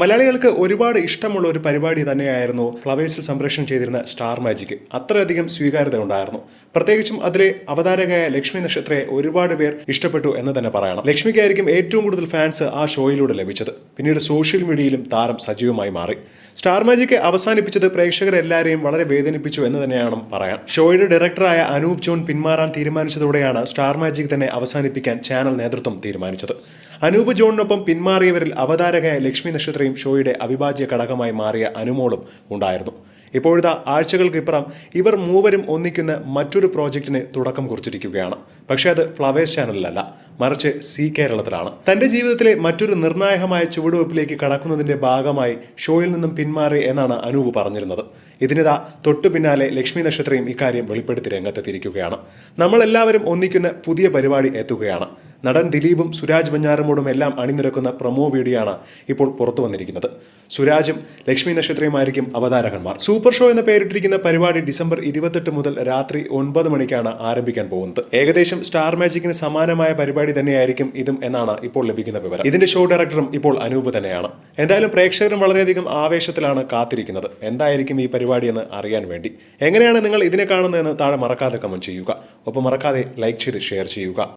മലയാളികൾക്ക് ഒരുപാട് ഇഷ്ടമുള്ള ഒരു പരിപാടി തന്നെയായിരുന്നു ഫ്ലവേഴ്സിൽ സംപ്രേഷണം ചെയ്തിരുന്ന സ്റ്റാർ മാജിക്. അത്രയധികം സ്വീകാര്യത ഉണ്ടായിരുന്നു പ്രത്യേകിച്ചും അതിലെ അവതാരകയായ ലക്ഷ്മി നക്ഷത്രയെ ഒരുപാട് പേർ ഇഷ്ടപ്പെട്ടു എന്ന് തന്നെ പറയണം. ലക്ഷ്മിക്കായിരിക്കും ഏറ്റവും കൂടുതൽ ഫാൻസ് ആ ഷോയിലൂടെ ലഭിച്ചത്. പിന്നീട് സോഷ്യൽ മീഡിയയിലും താരം സജീവമായി മാറി. സ്റ്റാർ മാജിക് അവസാനിപ്പിച്ചത് പ്രേക്ഷകരെല്ലാവരെയും വളരെ വേദനിപ്പിച്ചു എന്ന് തന്നെയാണ് പറയാൻ ഷോയുടെ ഡയറക്ടറായ അനൂപ് ജോൺ പിന്മാറാൻ തീരുമാനിച്ചതോടെയാണ് സ്റ്റാർ മാജിക് തന്നെ അവസാനിപ്പിക്കാൻ ചാനൽ നേതൃത്വം തീരുമാനിച്ചത്. അനൂപ് ജോണിനൊപ്പം പിന്മാറിയവരിൽ അവതാരകയായ ലക്ഷ്മി നക്ഷത്രയും ഷോയുടെ അവിഭാജ്യ ഘടകമായി മാറിയ അനുമോളും ഉണ്ടായിരുന്നു. ഇപ്പോഴത്തെ ആഴ്ചകൾക്കിപ്പുറം ഇവർ മൂവരും ഒന്നിക്കുന്ന മറ്റൊരു പ്രോജക്റ്റിന് തുടക്കം കുറിച്ചിരിക്കുകയാണ്. പക്ഷേ അത് ഫ്ലവേഴ്സ് ചാനലിലല്ല മറിച്ച് സി കേരളത്തിലാണ്. തന്റെ ജീവിതത്തിലെ മറ്റൊരു നിർണായകമായ ചുവടുവെപ്പിലേക്ക് കടക്കുന്നതിന്റെ ഭാഗമായി ഷോയിൽ നിന്നും പിന്മാറി എന്നാണ് അനൂപ് പറഞ്ഞിരുന്നത്. ഇതിനിതാ തൊട്ടു പിന്നാലെ ലക്ഷ്മി നക്ഷത്രയും ഇക്കാര്യം വെളിപ്പെടുത്തി രംഗത്തെത്തിയിരിക്കുകയാണ്. നമ്മളെല്ലാവരും ഒന്നിക്കുന്ന പുതിയ പരിപാടി എത്തുകയാണ്. നടൻ ദിലീപും സുരാജ് ബഞ്ഞാറമോടും എല്ലാം അണിനിരക്കുന്ന പ്രൊമോ വീഡിയോ ആണ് ഇപ്പോൾ പുറത്തു വന്നിരിക്കുന്നത്. സുരാജും ലക്ഷ്മി നക്ഷത്രയുമായിരിക്കും അവതാരകന്മാർ. സൂപ്പർ ഷോ എന്ന പേരിട്ടിരിക്കുന്ന പരിപാടി ഡിസംബർ ഇരുപത്തെട്ട് മുതൽ രാത്രി ഒൻപത് മണിക്കാണ് ആരംഭിക്കാൻ പോകുന്നത്. ഏകദേശം സ്റ്റാർ മാജിക്കിന് സമാനമായ പരിപാടി തന്നെയായിരിക്കും ഇതും എന്നാണ് ഇപ്പോൾ ലഭിക്കുന്ന വിവരം. ഇതിന്റെ ഷോ ഡയറക്ടറും ഇപ്പോൾ അനൂപ് തന്നെയാണ്. എന്തായാലും പ്രേക്ഷകരും വളരെയധികം ആവേശത്തിലാണ് കാത്തിരിക്കുന്നത്. എന്തായിരിക്കും ഈ പരിപാടി എന്ന് അറിയാൻ വേണ്ടി. എങ്ങനെയാണ് നിങ്ങൾ ഇതിനെ കാണുന്നതെന്ന് താഴെ മറക്കാതെ കമന്റ് ചെയ്യുക. ഒപ്പം മറക്കാതെ ലൈക്ക് ചെയ്ത് ഷെയർ ചെയ്യുക.